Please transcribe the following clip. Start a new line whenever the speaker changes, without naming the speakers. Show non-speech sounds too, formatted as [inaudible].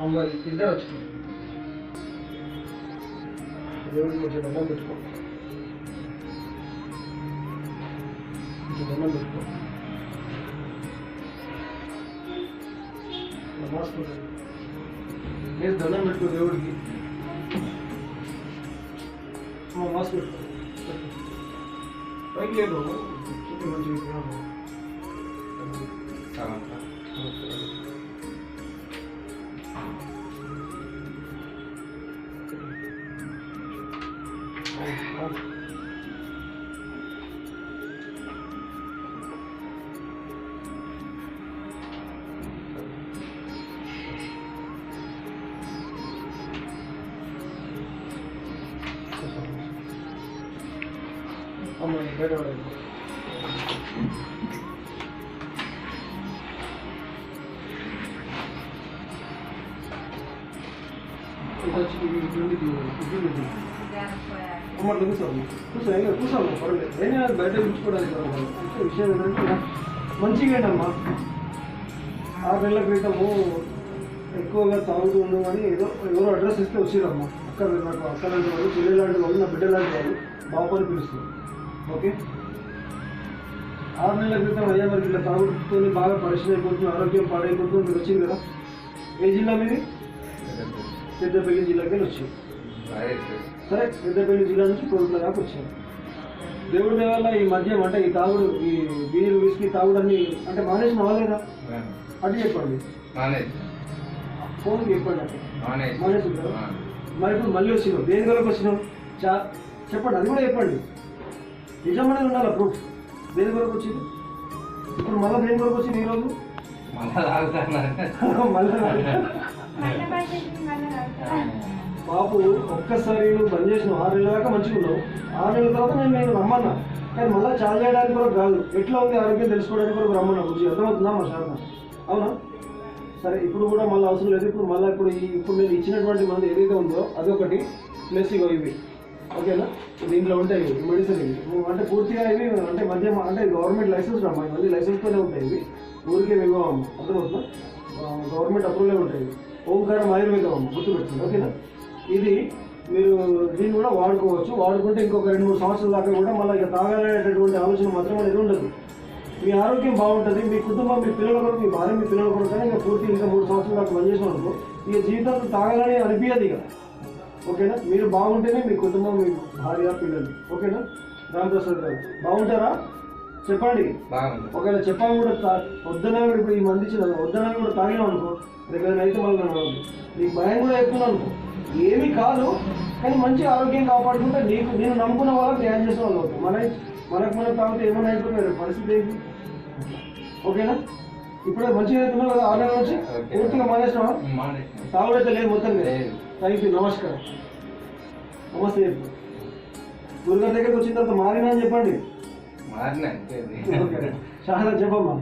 Allah izler açık. Biliyoruz hocam ama bir kok. Hocam bir. Namaz kılın. Biz dönem bir kılıyor ki. Namaz kılın. Ben geliyorum. Çok iyi bir şey yapıyorum. Tamam. ఇది ఉంది, ఇది ఉంది, ఇది అమ్మ అట్లా కూర్చోండి కూర్చో ఏం పర్వాలేదు ఏం బయట ఉంచుకోవడానికి విషయం ఏంటంటే మంచిగా అమ్మా ఆరు నెలల క్రితము ఎక్కువగా తాగుతూ ఉండమని ఏదో ఎవరో అడ్రస్ ఇస్తే వచ్చిరమ్మా అక్క నాకు అక్క లాంటి వాళ్ళు చెల్లి లాంటి వాళ్ళు నా బిడ్డ లాంటి వాళ్ళు బాబు పిలుస్తారు ఓకే ఆరు నెలల క్రితం అయ్యా మరి ఇట్లా తాగుతూ బాగా పరిచయం అయిపోతుంది ఆరోగ్యం పాడైపోతుంది మీరు వచ్చింది కదా. ఏ జిల్లా మీది? పెద్దపల్లి జిల్లాకి వెళ్ళి వచ్చింది సరే పెద్దపల్లి జిల్లా నుంచి కోరుట్ల దాకా వచ్చాను దేవుడి దయ వల్ల ఈ మద్యం అంటే ఈ తాగుడు ఈ బీరు విస్కీ తాగుడు అన్ని అంటే మానేసిన వాళ్ళేనా అటు చెప్పండి. ఫోన్కి చెప్పండి మానేసి? మరి ఇప్పుడు మళ్ళీ వచ్చినావు. దేని కొరకు వచ్చినావు? చా చెప్పండి అది కూడా చెప్పండి. నిజమనే ఉండాలి ప్రూఫ్? దేని కొరకు వచ్చింది? ఇప్పుడు మళ్ళీ దేని కొరకు వచ్చింది ఈరోజు మళ్ళీ [laughs] బాబు ఒక్కసారి నువ్వు బంద్ చేసినావు. ఆరు నెలల దాకా మంచిగా ఉన్నావు. ఆరు నెలల తర్వాత నేను నేను రమ్మన్నా. కానీ మళ్ళీ చాలా చేయడానికి కూడా కాదు. ఎట్లా ఉంది ఆరోగ్యం తెలుసుకోవడానికి కూడా రమ్మన్నా. బుజ్జి అర్థమవుతుందా మా శారద అవునా? సరే ఇప్పుడు కూడా మళ్ళీ అవసరం లేదు. ఇప్పుడు మళ్ళీ ఇప్పుడు ఇప్పుడు నేను ఇచ్చినటువంటి మంది ఏదైతే ఉందో అదొకటి. ప్లస్ ఇగో ఇవి. ఓకేనా? దీంట్లో ఉంటాయి ఇవి. మెడిసిన్ ఇవి. నువ్వు అంటే పూర్తిగా ఇవి అంటే మధ్య అంటే గవర్నమెంట్ లైసెన్స్ అమ్మా. ఇవన్నీ లైసెన్స్తోనే ఉంటాయి ఇవి. ఊరికే ఇవ్వ అర్థమవుతుందా? గవర్నమెంట్ అప్రూవలే ఉంటాయి ఇవి. ఓంకారం ఆయుర్వేదం గుర్తుపెట్టుకోండి ఓకేనా? ఇది మీరు దీన్ని కూడా వాడుకోవచ్చు. వాడుకుంటే ఇంకొక రెండు మూడు సంవత్సరాల దాకా కూడా మళ్ళీ ఇక తాగాలనేటటువంటి ఆలోచన మాత్రం అనేది ఉండదు. మీ ఆరోగ్యం బాగుంటుంది మీ కుటుంబం మీ పిల్లల కొరకు మీ భార్య మీ పిల్లల కొరకు కానీ ఇంకా పూర్తి ఇంకా మూడు సంవత్సరాలు దాకా పనిచేసిన అనుకో ఇక జీవితంలో తాగాలని అనిపించదు ఇక. ఓకేనా? మీరు బాగుంటేనే మీ కుటుంబం మీ భార్య పిల్లలు. ఓకేనా? రామప్రసాద్ గారు బాగుంటారా? చెప్పండి. ఒకవేళ చెప్పాలి కూడా వద్దనా కూడా ఇప్పుడు ఈ మంది ఇచ్చిన వద్దనా కూడా తాగినాం అనుకో రేపు అయితే మళ్ళీ. నీకు భయం కూడా చెప్తున్నాను అనుకో. ఏమీ కాదు కానీ మంచి ఆరోగ్యం కాపాడుకుంటే నీకు నేను నమ్ముకున్న వాళ్ళకి ధ్యానం చేసిన వాళ్ళు అవుతాం మన మనకు మనం తాగితే ఏమైనా అయిపోతుంది పరిస్థితి ఏంటి? ఓకేనా? ఇప్పుడే మంచిగా అవుతున్నావు కదా ఆరు నెలల నుంచి. పూర్తిగా మానేసినావా? తాగుడైతే లేదు మొత్తం థ్యాంక్ యూ నమస్కారం. నమస్తే. గురుగారి దగ్గరికి వచ్చిన తర్వాత మారినా అని చెప్పండి.
మారినా అంతే
చాలా చెప్పమ్మా